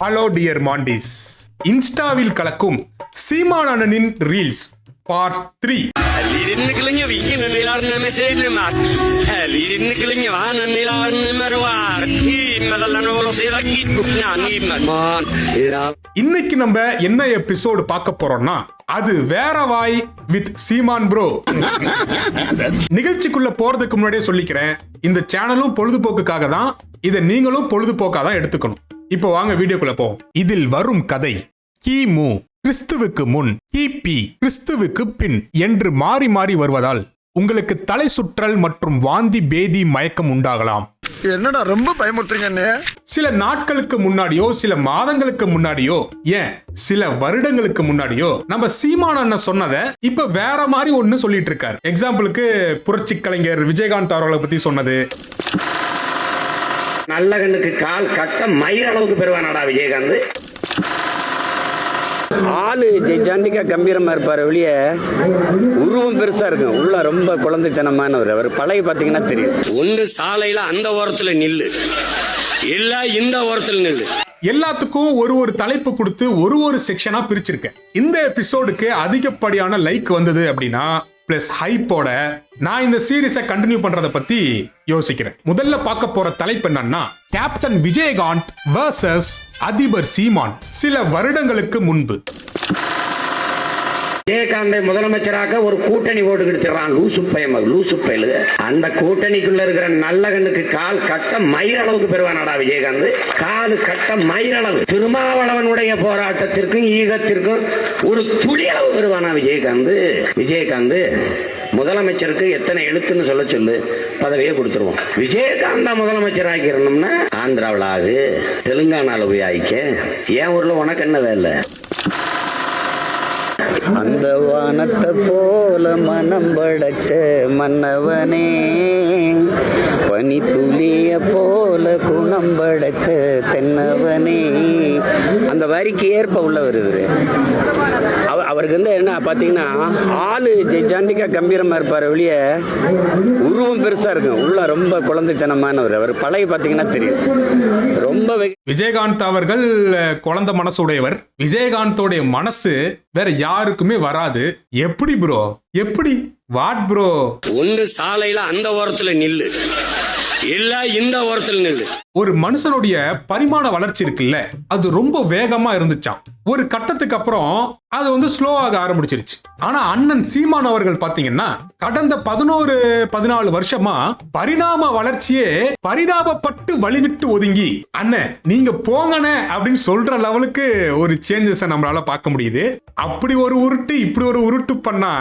Hello dear mantis இன்ஸ்டாவில் கலக்கும் சீமானனின் reels part three இன்னைக்கு நம்ம என்ன எபிசோடு பார்க்க போறோம்னா அது வேற வாய் வித் சீமான் ப்ரோ நிகழ்ச்சிக்குள்ள போறதுக்கு முன்னாடியே சொல்லிக்கிறேன் இந்த சேனலும் பொழுதுபோக்குக்காக தான் இதை நீங்களும் பொழுதுபோக்காக தான் எடுத்துக்கணும். இப்போ வாங்க வீடியோக்குள்ள போவோம். இதில் வரும் கதை கிமு கிறிஸ்துவுக்கு முன் கிபி கிறிஸ்துவுக்கு பின் என்று மாறி மாறி வருவதால் உங்களுக்கு தலை சுற்றல் மற்றும் வாந்தி பேதி மயக்கம் உண்டாகலாம். என்னடா ரொம்ப பயமுறுத்துறீங்க சில நாட்களுக்கு முன்னாடியோ சில மாதங்களுக்கு முன்னாடியோ ஏன் சில வருடங்களுக்கு முன்னாடியோ நம்ம சீமான் அண்ணன் சொன்னதை இப்ப வேற மாதிரி ஒண்ணு சொல்லிட்டு இருக்காரு. எக்ஸாம்பிளுக்கு புரட்சி கலைஞர் விஜயகாந்த் அவர்களை பத்தி சொன்னது. நல்ல கண்ணுக்கு கால் கட்ட மயிர் அளவுக்கு பெறுவானாடா விஜயகாந்த். ஆளு ஜெய்ஜாண்டிக்கா கம்பீரமா இருப்பார் வெளிய. உருவம் பெருசா இருக்கும். உள்ள ரொம்ப குழந்தைத்தனமானவர். அவர் பழைய பாத்தீங்கன்னா தெரியும். ஒன்று சாலையில அந்த ஓரத்துல நில்லு. இல்ல இந்த ஓரத்துல நில்லு. எல்லாத்துக்கும் ஒரு ஒரு தலைப்பு கொடுத்து ஒரு ஒரு செக்ஷனா பிரிச்சிருக்கேன். இந்த எபிசோடுக்கு அதிகப்படியான லைக் வந்தது அப்படின்னா பிளஸ் ஹைப்போட நான் இந்த சீரீஸை கண்டினியூ பண்றதை பத்தி யோசிக்கிறேன். முதல்ல பார்க்க போற தலைப்பு என்னன்னா கேப்டன் விஜயகாந்த் வர்சஸ் அதிபர் சீமான் சில வருடங்களுக்கு முன்பு. விஜயகாந்தை முதலமைச்சராக ஒரு கூட்டணி ஓட்டு கிடைச்சிடறான். லூசு பயம லூசு பயலு அந்த கூட்டணிக்குள்ள இருக்கிற நல்ல கண்ணுக்கு கால் கட்ட மயிர் அளவுக்கு பெறுவானாடா விஜயகாந்த் கால் கட்ட மயிர் அளவு. திருமாவளவனுடைய போராட்டத்திற்கும் ஈகத்திற்கும் ஒரு துளி அளவு பெறுவானா விஜயகாந்த் விஜயகாந்த் முதலமைச்சருக்கு எத்தனை எழுத்துன்னு சொல்ல சொல்லு. பதவியை கொடுத்துருவோம். விஜயகாந்தா முதலமைச்சர் ஆக்கிடணும்னா ஆந்திராவில் ஆகு தெலுங்கானாவில் போய் ஆயிக்க. என் ஊர்ல உனக்கு என்ன வேலை? அந்த வானத்தை போல மனம் படைச்ச மன்னவனே பனி துளிய போல குணம் படைத்த தென்னவனே. அந்த வரிக்கு ஏற்ப உள்ளவர் இவர். அவருக்கு வந்து என்ன பாத்தீங்கன்னா ஆளு ஜெய்ஜாண்டிக்கா கம்பீரமா இருப்பார் வெளிய உருவம் பெருசா இருக்கும். உள்ள ரொம்ப குழந்தைத்தனமானவர். அவர் பழைய பாத்தீங்கன்னா தெரியும். ரொம்ப விஜயகாந்த் அவர்கள் குழந்தை மனசுடையவர். விஜயகாந்தோடைய மனசு வேற யாருக்குமே வராது. எப்படி ப்ரோ எப்படி? வாட் ப்ரோ ஒன்று சாலையில அந்த ஓரத்துல நில்லு. இல்ல இந்த ஓரத்தில் நில்லு. ஒரு மனுஷனுடைய பரிமாண வளர்ச்சி இருக்குல்ல அது ரொம்ப வேகமா இருந்துச்சாம். ஒரு கட்டத்துக்கு அப்புறம் அது வந்து ஸ்லோ ஆக ஆரம்பிச்சிருச்சு. ஆனா அண்ணன் சீமான் அவர்கள் பாத்தீங்கன்னா கடந்த பதினோரு பதினாலு வருஷமா பரிணாம வளர்ச்சியே பரிதாபப்பட்டு வழிவிட்டு ஒதுங்கி அண்ணன் நீங்க போங்கண்ணே அப்படின்னு சொல்ற லெவலுக்கு ஒரு சேஞ்சஸை நம்மளால பார்க்க முடியுது. அப்படி ஒரு உருட்டு இப்படி ஒரு உருட்டு பண்ணா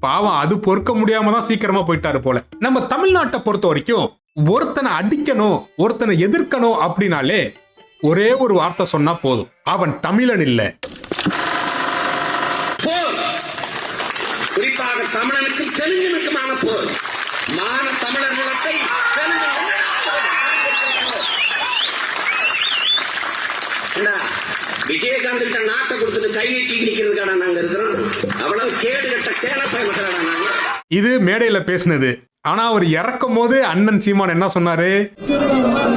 பாவம் அது பொறுக்க முடியாம தான் சீக்கிரமா போயிட்டாரு போல. நம்ம தமிழ்நாட்டை பொறுத்த வரைக்கும் ஒருத்தனை அடிக்கணும் ஒருத்தனை எதிர்க்கணும் அப்படின்னாலே ஒரே ஒரு வார்த்தை சொன்னா போதும். அவன் தமிழன் இல்ல. போர். குறிப்பாக தமிழனுக்கும் தெலுங்கனுக்குமான போர். மான தமிழர் நிலத்தை விஜயகாந்த் கிட்ட நாட்டை கொடுத்துட்டு கை நீட்டி நிக்கிறதுக்கான நாங்க இருக்கிறோம்? அவ்வளவு கேடு கட்ட கேளப்பை மக்களாடா நாங்க. இது மேடையில பேசினது. ஆனா அவர் இறக்கும் போது அண்ணன் சீமான் என்ன சொன்னாரு?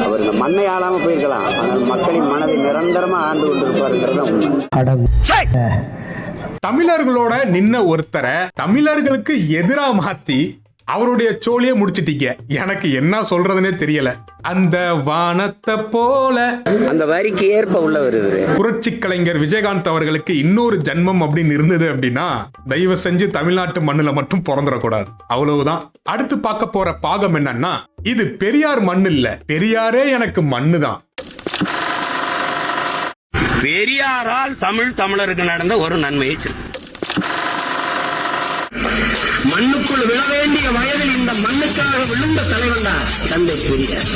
அவர் இந்த மண்ணை ஆளாம போயிருக்கலாம். ஆனால் மக்களின் மனதை நிரந்தரமா ஆண்டு கொண்டிருப்பாருங்கிறது தமிழர்களோட நின்ன ஒருத்தரை தமிழர்களுக்கு எதிரா மாத்தி அவருடைய சோழிய முடிச்சிட்டீங்க. எனக்கு என்ன சொல்றதுனே தெரியல. அந்த வானத்தை போல. அந்த வரிக்கு ஏற்ப உள்ளவர் புரட்சி கலைஞர் விஜயகாந்த் அவர்களுக்கு இன்னொரு ஜன்மம் அப்படின்னு இருந்தது அப்படின்னா தயவு செஞ்சு தமிழ்நாட்டு மண்ணுல மட்டும் பிறந்துடக்கூடாது. அவ்வளவுதான். அடுத்து பார்க்க போற பாகம் என்னன்னா இது பெரியார் மண் இல்ல. பெரியாரே எனக்கு மண்ணு தான். பெரியாரால் தமிழ் தமிழருக்கு நடந்த ஒரு நன்மையை சொல்லு மண்ணுக்குள் விழ வேண்டிய வயதில் இந்த மண்ணுக்காக விழுந்த தலைவன் தான் தந்தை பெரியார்.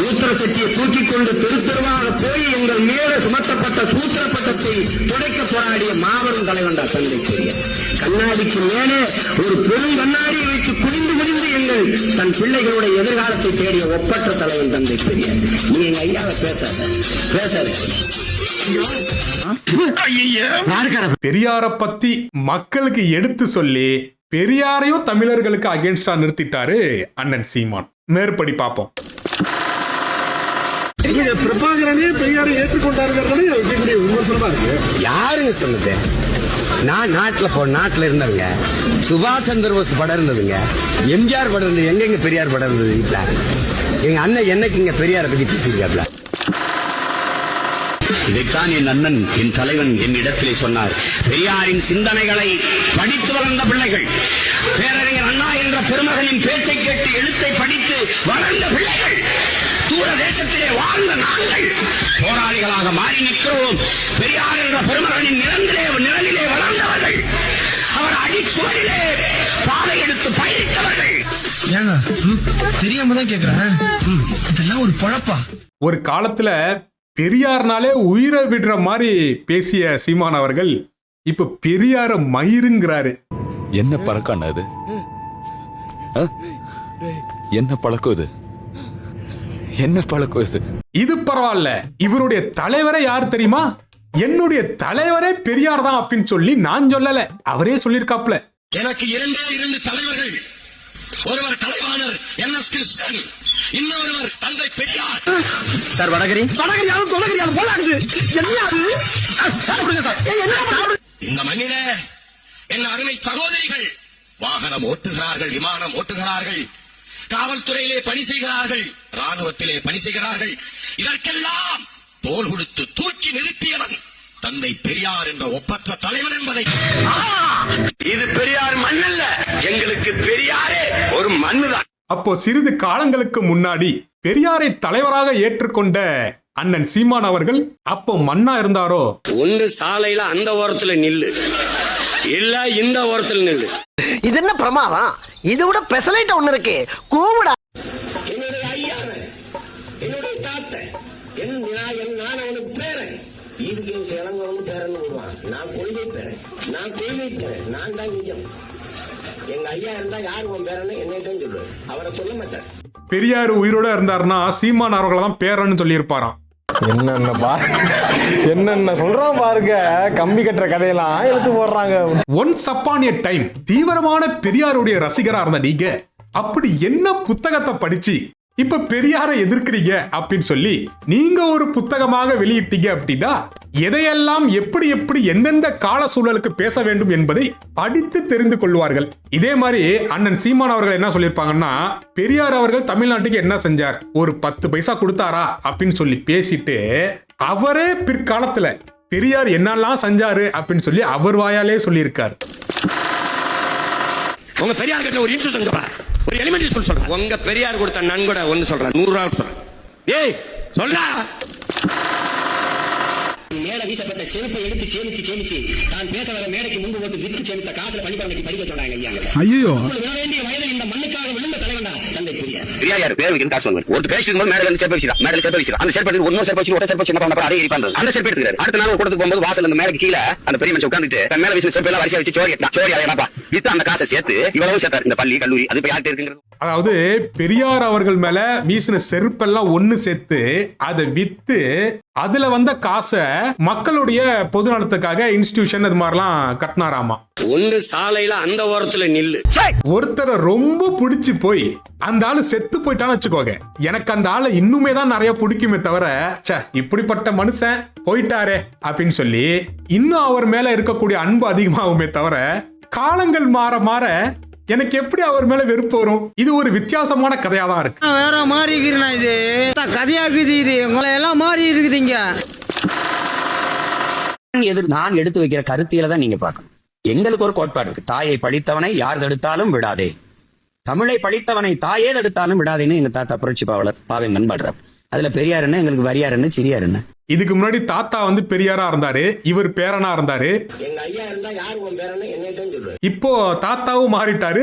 மூத்திர சட்டியை தூக்கிக் கொண்டு தெரு தெருவாக போய் எங்கள் மேலே சுமத்தப்பட்ட சூத்திர பட்டத்தை துடைக்க போராடிய மாபெரும் தலைவன் தந்தை பெரியார் கண்ணாடிக்கு மேலே ஒரு பெரும் கண்ணாடியை வைத்து குனிந்து குனிந்து எங்கள் தன் பிள்ளைகளுடைய எதிர்காலத்தை தேடிய ஒப்பற்ற தலைவன் தந்தை பெரியார் நீ எங்க ஐயாவை பேசாத பேசாத. பெரியார பத்தி மக்களுக்கு எடுத்து சொல்லி பெரியாரையும் தமிழர்களுக்கு அகேன்ஸ்டா நிறுத்திட்டாரு அண்ணன் சீமான். மேற்படி பார்ப்போம். பிரபாகரனே பெரியாரை ஏற்றுக்கொண்டாருங்கிறதானே வைக்கக்கூடிய விமர்சனமா இருக்கு. யாருங்க சொன்னது? நான் நாட்டுல போ நாட்டுல இருந்தவங்க. சுபாஷ் சந்திர போஸ் படம் இருந்ததுங்க. எம்ஜிஆர் படம் இருந்தது. எங்கெங்க பெரியார் படம் இருந்தது வீட்டுல எங்க அண்ணன் என்னைக்கு இங்க பெரியாரை பத்தி பேசியிருக்காப்ல? இதைத்தான் என் அண்ணன் என் தலைவன் என் இடத்திலே சொன்னார். பெரியாரின் சிந்தனைகளை படித்து வளர்ந்த பிள்ளைகள் பேரறிஞர் அண்ணா என்ற பெருமகனின் பேச்சை கேட்டு எழுத்தை படித்து வளர்ந்த பிள்ளைகள் தூர தேசத்திலே வாழ்ந்த நாங்கள் போராளிகளாக மாறி நிற்கிறோம். பெரியார் என்ற பெருமகனின் நிலந்திலே நிழலிலே வளர்ந்தவர்கள். அவர் அடிச்சுவரிலே பாதை எடுத்து பயணித்தவர்கள் ஏங்க ம், தெரியாம தான் கேக்குறேன். இதெல்லாம் ஒரு பொழப்பா? ஒரு காலத்துல பெரியார்னாலே உயிரை விடுற மாதிரி பேசிய சீமான் அவர்கள் இப்ப பெரியார மயிருங்கிறாரு. என்ன பழக்கம் அது ஆ? என்ன பழக்கம் இது? என்ன பழக்கம் இது? இது பரவாயில்ல. இவருடைய தலைவரே யார் தெரியுமா? என்னுடைய தலைவரே பெரியார் தான் அப்படின்னு சொல்லி நான் சொல்லல. அவரே சொல்லியிருக்காப்ல எனக்கு இரண்டே இரண்டு தலைவர்கள். ஒருவர் கலைவாணர் என் எஸ் கிருஷ்ணன் இன்னொருவர் தந்தை பெரியார். சார் வடகரி? வடகரியாலும் தொடகரியாலும் போலாது என்னது இந்த மண்ணிலே என் அருமை சகோதரிகள் வாகனம் ஓட்டுகிறார்கள் விமானம் ஓட்டுகிறார்கள். காவல்துறையிலே பணி செய்கிறார்கள் ராணுவத்திலே பணி செய்கிறார்கள். இதற்கெல்லாம் தோல் கொடுத்து தூக்கி நிறுத்தியவன் தந்தை பெரியார் என்ற ஒப்பற்ற தலைவன் என்பதை. இது பெரியார் மண்ணல்ல. எங்களுக்கு பெரியாரே ஒரு மண்ணுதான். அப்போ சிறிது காலங்களுக்கு முன்னாடி பெரியாரை தலைவராக ஏற்றுக்கொண்ட அண்ணன் சீமான் அவர்கள் அப்போ மன்னா இருந்தாரோ? ஒன்று சாலையில அந்த ஓரத்துல நில்லு. இல்ல இந்த ஓரத்துல நில்லு. இது என்ன பிரமாதம்? இது விட பெசலைட் ஒண்ணு இருக்கு. கூவிடா. என்னுடைய ஐயாவன் என்னுடைய தாத்தன் என் நான் என் நான் அவனுக்கு பேரன் இதுக்கு சிலங்கவனு பேரன் வருவான். நான் கொள்கை பேரன் நான் கொள்கை பேரன் நான் தான் நிஜம் எங்க ஐயா இருந்தா யாரு உன் பேரன்னு என்னை தான் சொல்லுவேன் அவரை சொல்ல மாட்டேன் பெரியார் உயிரோட இருந்தாருன்னா சீமான் அவர்களை தான் பேரன்னு சொல்லியிருப்பாராம். என்னென்ன பாருங்க என்னென்ன சொல்றான் பாருங்க. கம்பி கட்டுற கதையெல்லாம் எழுத்து போடுறாங்க. ஒன்ஸ் அப்பான் எ டைம் தீவிரமான பெரியாருடைய ரசிகரா இருந்த நீங்க. அப்படி என்ன புத்தகத்தை படிச்சு இப்ப பெரியாரை எதிர்க்கிறீங்க அப்படின்னு சொல்லி நீங்க ஒரு புத்தகமாக வெளியிட்டீங்க அப்படின்னா எதையெல்லாம் எப்படி எப்படி எந்தெந்த கால சூழலுக்கு பேச வேண்டும் என்பதை படித்து தெரிந்து கொள்வார்கள். இதே மாதிரி அண்ணன் சீமான் அவர்கள் என்ன சொல்லியிருப்பாங்கன்னா பெரியார் அவர்கள் தமிழ்நாட்டுக்கு என்ன செஞ்சார்? ஒரு பத்து பைசா கொடுத்தாரா? அப்படின்னு சொல்லி பேசிட்டு அவரே பிற்காலத்துல பெரியார் என்னெல்லாம் செஞ்சாரு அப்படின்னு சொல்லி அவர் வாயாலே சொல்லியிருக்காரு. உங்க பெரியார் கிட்ட ஒரு இன்சூரன்ஸ் சொல்றேன் ஒரு எலிமெண்டரி ஸ்கூல் சொல்றேன் உங்க பெரியார் கொடுத்த நன்கொடை ஒன்னு சொல்றேன் நூறு ரூபா சொல்றேன் ஏய் சொல்றா. மேல வீசப்பட்ட செருப்பை எடுத்து சேமிச்சு சேமிச்சு தான் பேச வர மேடைக்கு முன்பு போட்டு வித்து சேமித்த காசுல பள்ளிக்கூடம் படிக்க சொன்னாங்க ஐயா. ஐயோ விழ வேண்டிய வயதில் இந்த மண்ணுக்காக விழுந்த தலைவன்? தந்தை பெரியார் பெரியார் யார் பேர் வைக்கிறது காசு வாங்குவார். ஒரு பேசிக்கும் போது மேடல இருந்து செருப்பு வச்சிடா மேடல செருப்பு வச்சிடா அந்த செருப்பு இன்னொரு செருப்பு வச்சு ஒரு செருப்பு வச்சு என்ன பண்ண அதே எரிப்பாங்க அந்த செருப்பு எடுத்துக்கிறாரு. அடுத்த நாள் ஒரு கூட்டத்துக்கு போகும்போது வாசல் அந்த மேடைக்கு கீழே அந்த பெரிய மனுஷன் உட்காந்துட்டு மேல வீசின செருப்பு எல்லாம் வரிசையா வச்சு சோரி. சோரி அலையப்பா வித்து அந்த காசை சேர்த்து இவ்வளவு சேர்த்தாரு. இந்த பள்ளி கல்லூரி அது இப்ப யார்கிட்ட இருக்குங்கிறது அதாவது பெரியார் அவர்கள் மேல வீசின செருப்பெல்லாம் ஒண்ணு சேர்த்து அதை வித்து அதுல வந்த காசை மக்களுடைய பொது நலத்துக்காக இன்ஸ்டிடியூஷன் அது மாதிரிலாம் கட்டினாராமா. ஒன்று சாலையில அந்த ஓரத்துல நில்லு. ஒருத்தரை ரொம்ப பிடிச்சு போய் அந்த ஆளு செத்து போயிட்டான்னு வச்சுக்கோங்க. எனக்கு அந்த ஆளை இன்னுமே தான் நிறைய பிடிக்குமே தவிர ச்சே இப்படிப்பட்ட மனுஷன் போயிட்டாரே அப்படின்னு சொல்லி இன்னும் அவர் மேல இருக்கக்கூடிய அன்பு அதிகமாகுமே தவிர காலங்கள் மாற மாற எனக்கு எப்படி அவர் மேல வெறுப்பு வரும்? இது ஒரு வித்தியாசமான கதையா தான் இருக்கு. வேற மாதிரி இருக்குண்ணா இது? கதையாக்குது இது? உங்களை எல்லாம் மாறி இருக்குது இங்க. எதிர் நான் எடுத்து வைக்கிற கருத்தியல தான் நீங்க பார்க்கணும். எங்களுக்கு ஒரு கோட்பாடு இருக்கு. தாயை படித்தவனை யார் தடுத்தாலும் விடாதே. தமிழை படித்தவனை தாயே தடுத்தாலும் விடாதேன்னு எங்க தாத்தா புரட்சி பாவலர் பாவேந்தன் பாடுறார். அதுல பெரியார் என்ன? எங்களுக்கு வரியார் என்ன? சிறியார் என்ன? இதுக்கு முன்னாடி தாத்தா வந்து பெரியாரா இருந்தாரு இவர் பேரனா இருந்தாரு. எங்க ஐயா இருந்தா யாரு உன் பேரன்னு என்னை தான் சொல்லுவேன் இப்போ தாத்தாவும் மாறிட்டாரு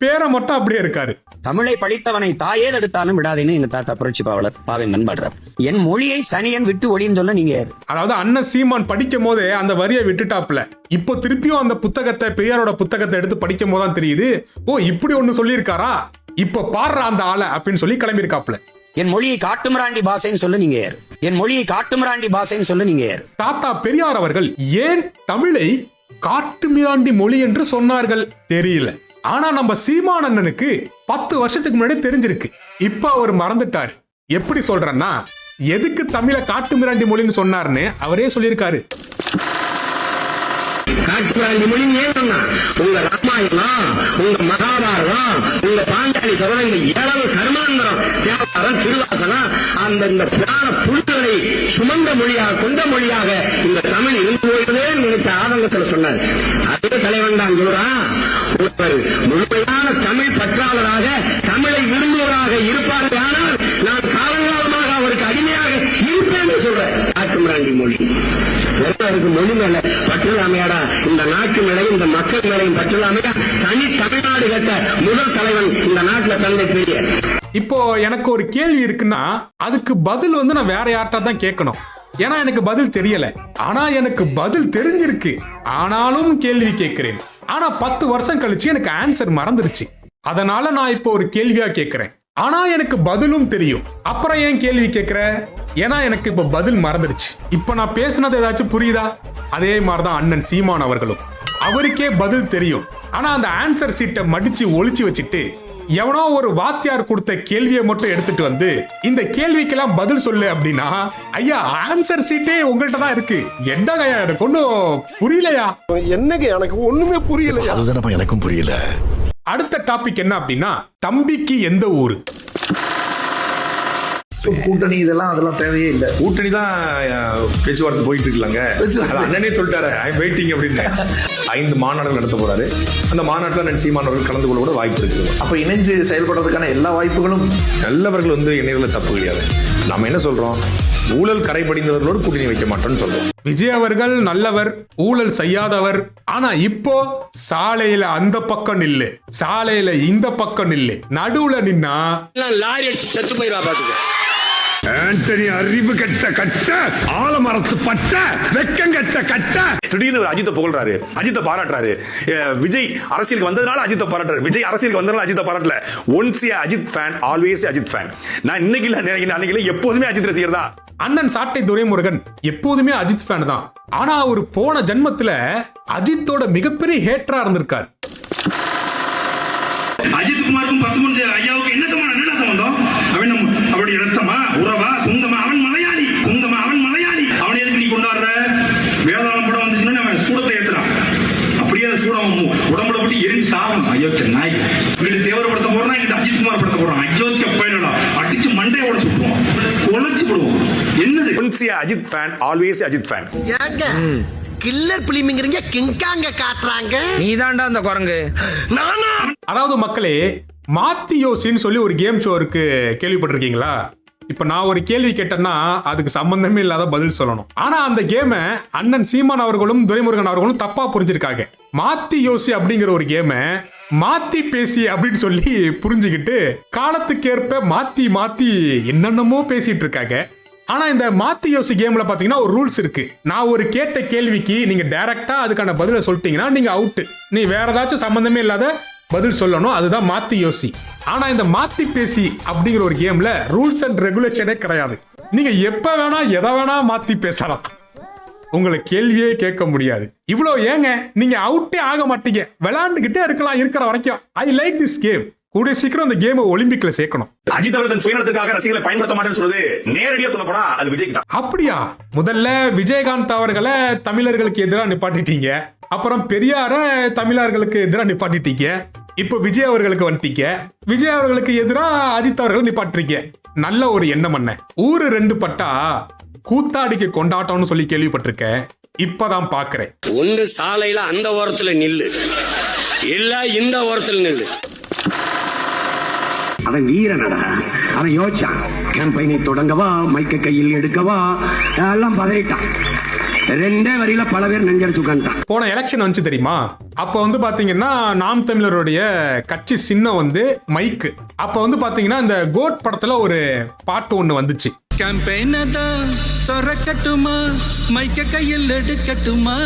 பேரை மட்டும் அப்படியே இருக்காரு. தமிழை படித்தவனை தாயே தடுத்தாலும் விடாதேன்னு எங்க தாத்தா புரட்சி பாவலர் பாவேந்தன் பாடுறார் என் மொழியை சனியன் விட்டு ஒளின்னு சொல்ல நீங்க யாரு? அதாவது அண்ணன் சீமான் படிக்கும் போதே அந்த வரியை விட்டுட்டாப்ல இப்போ திருப்பியும் அந்த புத்தகத்தை பெரியாரோட புத்தகத்தை எடுத்து படிக்கும் போது தான் தெரியுது. ஓ இப்படி ஒண்ணு சொல்லியிருக்காரா? இப்ப பாடுற அந்த ஆளை அப்படின்னு சொல்லி கிளம்பியிருக்காப்ல என் மொழியை காட்டுமிராண்டி பாஷைன்னு சொல்ல நீங்க யாரு என் மொழியை காட்டுமிராண்டி பாஷைன்னு சொல்ல நீங்க யாரு தாத்தா பெரியார் அவர்கள் ஏன் தமிழை காட்டுமிராண்டி மொழி என்று சொன்னார்கள்? தெரியல. ஆனா நம்ம சீமானண்ணனுக்கு பத்து வருஷத்துக்கு முன்னாடி தெரிஞ்சிருக்கு. இப்ப அவர் மறந்துட்டாரு. எப்படி சொல்றேன்னா எதுக்கு தமிழை காட்டுமிராண்டி மொழின்னு சொன்னார்னு அவரே சொல்லியிருக்காரு. காட்டுமிராண்டி மொழி ஏன்னா உங்க ராமாயணம் உங்க மகாபாரதம் உங்க பாஞ்சாலி சபதங்கள் ஏழவு கர்மாந்திரம் தேவாரம் திருவாசனம் அந்த இந்த பிராண புழுக்களை சுமந்த மொழியாக கொண்ட மொழியாக இந்த தமிழ் இருந்து போயிடுதே நினைச்ச ஆதங்கத்தில் சொன்னார். அதே தலைவன் தான் சொல்றான் ஒருவர் முழுமையான தமிழ் பற்றாளராக தமிழை விரும்புவராக இருப்பார்கள் ஆனால் நான் இருப்பேன் சொல்றேன் மொழி. ஒருவருக்கு மொழி மேல பற்றலாமையாடா? இந்த நாட்டு மேலையும் இந்த மக்கள் மேலையும் பற்றலாமையா? தனி தமிழ்நாடு கட்ட முதல் தலைவன் இந்த நாட்டுல தந்தை பெரிய. இப்போ எனக்கு ஒரு கேள்வி இருக்குன்னா அதுக்கு பதில் வந்து நான் வேற யார்கிட்ட தான் கேட்கணும். ஏன்னா எனக்கு பதில் தெரியல. ஆனா எனக்கு பதில் தெரிஞ்சிருக்கு. ஆனாலும் கேள்வி கேட்கிறேன். ஆனா பத்து வருஷம் கழிச்சு எனக்கு ஆன்சர் மறந்துருச்சு. அதனால நான் இப்போ ஒரு கேள்வியா கேட்கிறேன். ஆனா எனக்கு பதிலும் தெரியும். அப்புறம் ஏன் கேள்வி கேட்கிற? ஏன்னா எனக்கு இப்ப பதில் மறந்துருச்சு இப்ப நான் பேசுனது ஏதாச்சும் புரியுதா? அதே மாதிரிதான் அண்ணன் சீமான் அவர்களும். அவருக்கே பதில் தெரியும். ஆனா அந்த ஆன்சர் சீட்டை மடிச்சு ஒளிச்சு வச்சுட்டு எவனோ ஒரு வாத்தியார் கொடுத்த கேள்வியை மட்டும் எடுத்துட்டு வந்து இந்த கேள்விக்கெல்லாம் பதில் சொல்லு அப்படின்னா ஐயா ஆன்சர் சீட்டே உங்கள்கிட்ட தான் இருக்கு. என்னங்க ஐயா எனக்கு ஒன்றும் புரியலையா? என்னங்க எனக்கு ஒண்ணுமே புரியலையா? அதுதானப்பா எனக்கும் புரியல. அடுத்த டாபிக் என்ன அப்படின்னா தம்பிக்கு எந்த ஊரு? கூட்டணி இதெல்லாம் அதெல்லாம் தேவையே இல்லை. கூட்டணி தான் பேச்சுவார்த்தை போயிட்டு இருக்கலாங்க அண்ணனே சொல்லிட்டாரு ஐ வெயிட்டிங் அப்படின்னு. ஐந்து மாநாடுகள் நடத்த போறாரு. அந்த மாநாட்டில் அண்ணன் சீமானவர்கள் கலந்து கொள்ள கூட வாய்ப்பு இருக்குது. அப்ப இணைஞ்சு செயல்படுறதுக்கான எல்லா வாய்ப்புகளும் நல்லவர்கள் வந்து இணையத்தில் தப்பு கிடையாது. நம்ம என்ன சொல்றோம்? ஊழல் கரை படிந்தவர்களோடு கூட்டணி வைக்க மாட்டோம்னு சொல்றோம். விஜய் அவர்கள் நல்லவர் ஊழல் செய்யாதவர் ஆனா இப்போ சாலையில அந்த பக்கம் நில்லு சாலையில இந்த பக்கம் நில்லு நடுவுல நின்னா லாரி அடிச்சு செத்து போயிருவா பாத்துக்க. ஆண்டனி அறிவு கட்ட கட்ட ஆலமரத்து பட்ட வெக்கம் கட்ட கட்ட. திடீர்னு அஜித்தை புகழ்றாரு அஜித்தை பாராட்டுறாரு. விஜய் அரசியலுக்கு வந்ததுனால அஜித்தை பாராட்டுறாரு. விஜய் அரசியலுக்கு வந்ததுனால அஜித்தை பாராட்டல. Once Ajith fan always Ajith fan நான் இன்னைக்கு இல்ல நினைக்கிறேன் அன்னைக்கு இல்ல எப்போதுமே அஜித் ரசிகர் தான். அண்ணன் சாட்டை துரைமுருகன் எப்போதுமே அஜித் ஃபேன் தான். ஆனா அவர் போன ஜென்மத்துல அஜித்தோட மிகப்பெரிய ஹேட்டரா இருந்திருக்காரு. அஜித் குமாருக்கும் பசுமந்தி ஐயாவுக்கு என்ன சம்பந்தம் என்ன சம்பந்தம் அவன் நம்ம அவருடைய ரத்தமா உறவா சொந்தமா அவன் மலையாளி சொந்தமா அவன் மலையாளி அவனை எதுக்கு நீ கொண்டாடுற வேதாளம் படம் வந்துச்சுன்னா அவன் சூடத்தை ஏத்துறான் அப்படியே அந்த சூடம் அவன் மு- உடம்புல போட்டு எரிஞ்சு சாகும் அயோக்கிய நாய் இங்கிட்டு தேவர படத்தை போடுறான் இங்கிட்டு அஜித் குமார் படத்தை போடுறான் அயோக்கிய பயிரடா அடிச்சு மண்டையை உடச்சு விட்டுருவோம் குலைச்சு விடுவோம் once Ajith fan always Ajith fan ஏங்க கில்லர் பிலிமிங்கிறீங்க கிங்காங்க காட்டுறாங்க. நீ தாண்டா அந்த குரங்கு. நானா? அதாவது மக்களே மாத்தி யோசின்னு சொல்லி ஒரு கேம் ஷோ இருக்கு கேள்விப்பட்டிருக்கீங்களா? இப்ப நான் ஒரு கேள்வி கேட்டேன்னா அதுக்கு சம்பந்தமே இல்லாத பதில் சொல்லணும். ஆனா அந்த கேமை அண்ணன் சீமான் அவர்களும் துரைமுருகன் அவர்களும் தப்பா புரிஞ்சிருக்காங்க. மாத்தி யோசி அப்படிங்கிற ஒரு கேமை மாத்தி பேசி அப்படின்னு சொல்லி புரிஞ்சுக்கிட்டு காலத்துக்கேற்ப மாத்தி மாத்தி என்னென்னமோ பேசிட்டு இருக்காங்க. ஆனா இந்த மாத்தி யோசி கேம்ல பாத்தீங்கன்னா ஒரு ரூல்ஸ் இருக்கு. நான் ஒரு கேட்ட கேள்விக்கு நீங்க டைரக்டா அதுக்கான பதிலை சொல்லிட்டீங்கன்னா நீங்க அவுட் நீ வேற ஏதாச்சும் சம்பந்தமே இல்லாத பதில் சொல்லணும். அதுதான் மாத்தி யோசி. ஆனா இந்த மாத்தி பேசி அப்படிங்கிற ஒரு கேம்ல ரூல்ஸ் அண்ட் ரெகுலேஷனே கிடையாது. நீங்க எப்ப வேணா எதை வேணா மாத்தி பேசலாம். உங்களை கேள்வியே கேட்க முடியாது. இவ்வளோ ஏங்க? நீங்க அவுட்டே ஆக மாட்டீங்க. விளாண்டுக்கிட்டே இருக்கலாம் இருக்கிற வரைக்கும். ஐ லைக் திஸ் கேம் கூடிய சீக்கிரம் இந்த கேமை ஒலிம்பிக்ல சேர்க்கணும். அஜித் அவர்கள் தன் சுயநலத்துக்காக ரசிகர்களை பயன்படுத்த மாட்டேன்னு சொல்றது நேரடியா சொல்ல போனா அது விஜய்க்கு தான். அப்படியா? முதல்ல விஜயகாந்த் அவர்களை தமிழர்களுக்கு எதிராக நிப்பாட்டிட்டீங்க. அப்புறம் பெரியார தமிழர்களுக்கு எதிராக நிப்பாட்டிட்டீங்க. இப்போ விஜய் அவர்களுக்கு வந்துட்டீங்க. விஜய் அவர்களுக்கு எதிராக அஜித் அவர்கள் நிப்பாட்டுறீங்க. நல்ல ஒரு எண்ணம் என்ன ஊரு ரெண்டு பட்டா கூத்தாடிக்கு கொண்டாட்டம்னு சொல்லி கேள்விப்பட்டிருக்கேன். இப்பதான் பாக்குறேன். ஒண்ணு சாலையில அந்த ஓரத்துல நில்லு. இல்ல இந்த ஓரத்துல நில்லு. அவன் வீரனடா. அவன் யோசிச்சான். கேம்பெயினை தொடங்கவா மைக்க கையில் எடுக்கவா? எல்லாம் பதறிட்டான். ரெண்டே வரியில பல பேர் நெஞ்சடிச்சு உட்காந்துட்டான் போன எலெக்ஷன் வந்துச்சு தெரியுமா? அப்ப வந்து பாத்தீங்கன்னா நாம் தமிழருடைய கட்சி சின்னம் வந்து மைக்கு அப்ப வந்து பாத்தீங்கன்னா இந்த கோட் படத்துல ஒரு பாட்டு ஒண்ணு வந்துச்சு. கேம்பெயினை தான் திறக்கட்டுமா? மைக்க கையில் எடுக்கட்டுமா?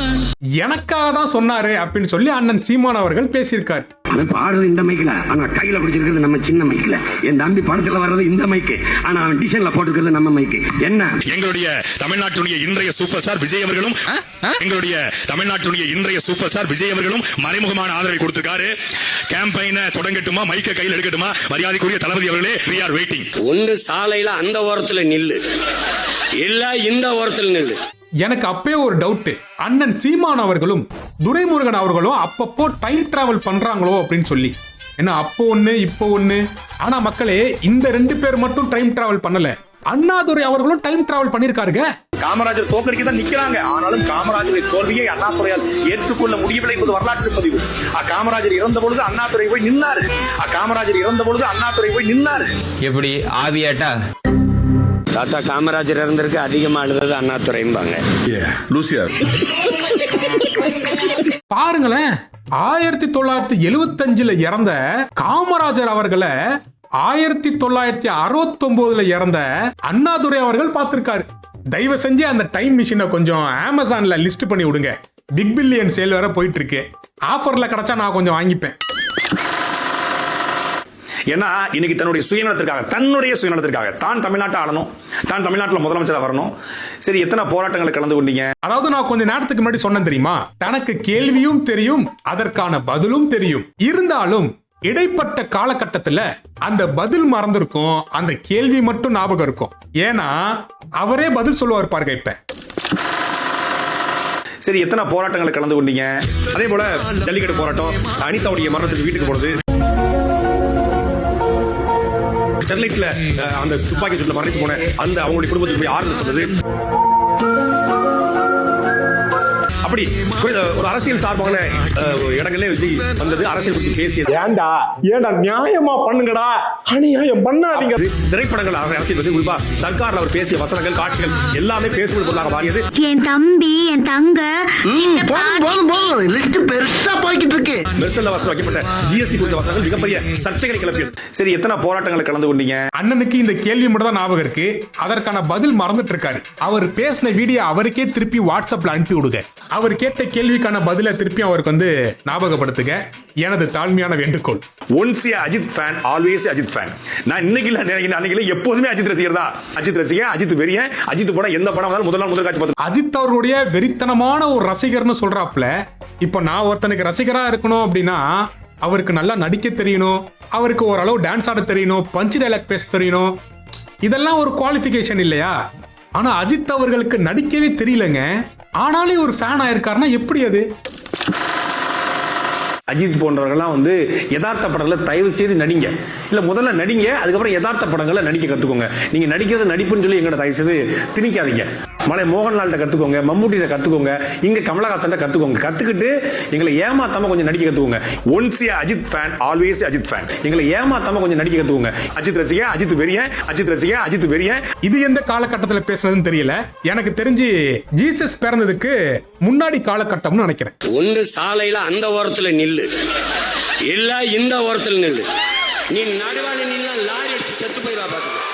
எனக்காக தான் சொன்னாரு அப்படின்னு சொல்லி அண்ணன் சீமான் அவர்கள் பேசியிருக்காரு. அவன் பாடுறது இந்த மைக்கில். ஆனா கையில பிடிச்சிருக்கிறது நம்ம சின்ன மைக்கில். என் தம்பி படத்துல வர்றது இந்த மைக்கு. ஆனா அவன் டிசைன்ல போட்டுக்கிறது நம்ம மைக்கு. என்ன? எங்களுடைய தமிழ்நாட்டுடைய இன்றைய சூப்பர் ஸ்டார் விஜய் அவர்களும் எங்களுடைய தமிழ்நாட்டுடைய இன்றைய சூப்பர் ஸ்டார் விஜய் அவர்களும் மறைமுகமான ஆதரவை கொடுத்திருக்காரு. கேம்பெயினை தொடங்கட்டுமா? மைக்க கையில் எடுக்கட்டுமா? மரியாதைக்குரிய தளபதி அவர்களே we are வெயிட்டிங் ஒன்று சாலையில அந்த ஓரத்துல நில்லு. இல்ல இந்த ஓரத்துல நில்லு. எனக்கு அப்பயே ஒரு டவுட் அண்ணன் சீமான் அவர்களும் துரைமுருகன் அவர்களும் அப்பப்போ டைம் டிராவல் பண்றாங்களோ அப்படின்னு சொல்லி. ஏன்னா அப்போ ஒண்ணு இப்போ ஒண்ணு? ஆனா மக்களே இந்த ரெண்டு பேர் மட்டும் டைம் டிராவல் பண்ணல. அண்ணாதுரை அவர்களும் டைம் டிராவல் பண்ணிருக்காருங்க. காமராஜர் தோற்கடிக்க தான் நிக்கிறாங்க. ஆனாலும் காமராஜருடைய தோல்வியை அண்ணாதுரையால் ஏற்றுக்கொள்ள முடியவில்லை என்பது வரலாற்று பதிவு. காமராஜர் இறந்த பொழுது அண்ணாதுரை போய் நின்னாரு. காமராஜர் இறந்த பொழுது அண்ணாதுரை போய் நின்னாரு. எப்படி ஆவியாட்டா? தாத்தா காமராஜர் இருந்திருக்கு அதிகமா அழுதது அண்ணாதுரைம்பாங்க. லூசியார் பாருங்களேன் ஆயிரத்தி தொள்ளாயிரத்தி எழுவத்தஞ்சுல இறந்த காமராஜர் அவர்களை ஆயிரத்தி தொள்ளாயிரத்தி அறுபத்தி இறந்த அண்ணாதுரை அவர்கள் பார்த்திருக்காரு. தயவு செஞ்சு அந்த டைம் மிஷினை கொஞ்சம் அமேசான்ல லிஸ்ட் பண்ணி விடுங்க. பிக் பில்லியன் சேல் வேற போயிட்டு இருக்கு. ஆஃபர்ல கிடைச்சா நான் கொஞ்சம் வாங்கிப்பேன். ஏன்னா இன்னைக்கு தன்னுடைய சுயநலத்திற்காக தன்னுடைய சுயநலத்திற்காக தான் தமிழ்நாட்டை ஆளணும் தான் தமிழ்நாட்டில் முதலமைச்சரா வரணும். சரி எத்தனை போராட்டங்களை கலந்து கொண்டீங்க? அதாவது நான் கொஞ்ச நேரத்துக்கு முன்னாடி சொன்னேன் தெரியுமா? தனக்கு கேள்வியும் தெரியும் அதற்கான பதிலும் தெரியும். இருந்தாலும் இடைப்பட்ட காலகட்டத்துல அந்த பதில் மறந்திருக்கும் அந்த கேள்வி மட்டும் ஞாபகம் இருக்கும். ஏன்னா அவரே பதில் சொல்லுவார் பாருங்க இப்ப. சரி எத்தனை போராட்டங்களை கலந்து கொண்டீங்க? அதே போல ஜல்லிக்கட்டு போராட்டம் அனிதாவுடைய மரணத்துக்கு வீட்டுக்கு போனது. ஸ்டெர்லைட்ல அந்த துப்பாக்கி சூட்டில் மறைத்து போன அந்த அவங்களுடைய குடும்பத்துக்கு போய் ஆறுதல் சொன்னது. அப்படி குறி- ஒரு அரசியல் சார்பான இடங்களே விஜய் வந்தது அரசியல் பற்றி பேசியது. ஏன்டா ஏன்டா நியாயமா பண்ணுங்கடா? அநியாயம் பண்ணாதீங்க. திரைப்படங்கள் அரசியல் பற்றி குறிப்பா சர்க்கார்ல அவர் பேசிய வசனங்கள் காட்சிகள் எல்லாமே பேசுவது பொருளாக மாறியது. என் தம்பி என் தங்க போதும் போதும் போதும். லிஸ்ட் பெருசா போய்கிட்டு இருக்கு. மெர்சல்ல வசனம் வைக்கப்பட்ட ஜிஎஸ்டி குறித்த வசனங்கள் மிகப்பெரிய சர்ச்சைகளை கிளப்பியது. சரி எத்தனை போராட்டங்களை கலந்து கொண்டீங்க? அண்ணனுக்கு இந்த கேள்வி மட்டும் தான் ஞாபகம் இருக்கு. அதற்கான பதில் மறந்துட்டு இருக்காரு. அவர் பேசின வீடியோ அவருக்கே திருப்பி வாட்ஸ்அப்ல அனுப்பி விடுங்க அவர் கேட்ட கேள்விக்கான பதிலை திருப்பி அவருக்கு வந்து ஞாபகப்படுத்துக. எனது தாழ்மையான வேண்டுகோள். Once a Ajith fan always Ajith fan நான் இன்னைக்கு இல்ல அன்னைக்கு எப்போதுமே அஜித் ரசிகர் தான் அஜித் ரசிகர் அஜித் வெறிய அஜித் படம் எந்த படம் வந்தாலும் முதல் நாள் முதல் காட்சி பார்த்து அஜித் அவர்களுடைய வெறித்தனமான ஒரு ரசிகர்னு சொல்றாப்ல இப்போ நான் ஒருத்தனுக்கு ரசிகரா இருக்கணும் அப்படின்னா அவருக்கு நல்லா நடிக்க தெரியணும் அவருக்கு ஓரளவு டான்ஸ் ஆட தெரியணும் பஞ்ச் டைலாக் பேச தெரியணும். இதெல்லாம் ஒரு குவாலிஃபிகேஷன் இல்லையா? ஆனா அஜித் அவர்களுக்கு நடிக்கவே தெரியலங்க. ஆனாலே ஒரு ஃபேன் ஆயிருக்காருன்னா எப்படி அது? அஜித் போன்றவர்கள்லாம் வந்து யதார்த்த படங்களை தயவு செய்து நடிங்க. இல்ல முதல்ல நடிங்க அதுக்கப்புறம் யதார்த்த படங்களை நடிக்க கத்துக்கோங்க. நீங்க நடிக்கிறது நடிப்புன்னு சொல்லி எங்களை தயவு செய்து திணிக்காதீங்க. மலை மோகன்லால்கிட்ட கத்துக்கோங்க மம்முட்டிட்ட கத்துக்கோங்க இங்க கமலஹாசன் கத்துக்கோங்க. கத்துக்கிட்டு எங்களை ஏமாத்தாம கொஞ்சம் நடிக்க கத்துக்கோங்க. Once a Ajith fan always Ajith fan எங்களை ஏமாத்தாம கொஞ்சம் நடிக்க கத்துக்கோங்க. அஜித் ரசிகா அஜித் வெறிய அஜித் ரசிகா அஜித் வெறிய இது எந்த காலகட்டத்துல பேசுனதுன்னு தெரியல. எனக்கு தெரிஞ்சு ஜீசஸ் பிறந்ததுக்கு முன்னாடி காலகட்டம்னு நினைக்கிறேன். ஒன்று சாலையில அந்த ஓரத்துல நில்லு. இல்ல இந்த ஓரத்தில் நில்லு. நீ நடுவாளி நில்லு லாரி அடிச்சு செத்து போயிடா பாத்துக்க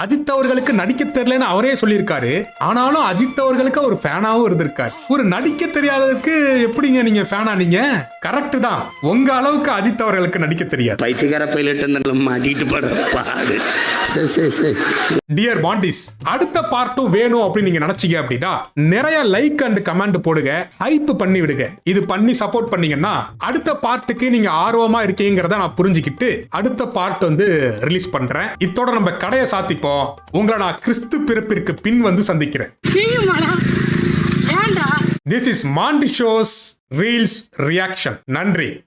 அஜித் அவர்களுக்கு நடிக்க தெரியலன்னு அவரே சொல்லியிருக்காரு. ஆனாலும் அஜித் அவர்களுக்கு ஒரு ஃபேனாவும் இருந்திருக்காரு. ஒரு நடிக்க தெரியாததுக்கு எப்படிங்க நீங்க ஃபேனா நீங்க? கரெக்ட் தான். உங்க அளவுக்கு அஜித் அவர்களுக்கு நடிக்க தெரியாது. பைத்தியக்கார பைலட் டியர் பாண்டிஸ் அடுத்த பார்ட்டும் வேணும் அப்படின்னு நீங்க நினைச்சீங்க அப்படின்னா நிறைய லைக் அண்ட் கமெண்ட் போடுங்க ஹைப் பண்ணி விடுங்க. இது பண்ணி சப்போர்ட் பண்ணீங்கன்னா அடுத்த பார்ட்டுக்கு நீங்க ஆர்வமா இருக்கீங்கிறத நான் புரிஞ்சுக்கிட்டு அடுத்த பார்ட் வந்து ரிலீஸ் பண்றேன். இத்தோட நம்ம கடையை சாத்திப்போம் உங்களை நான் கிறிஸ்து பிறப்பிற்கு பின் வந்து சந்திக்கிறேன். This is Mandy shows reels reaction நன்றி.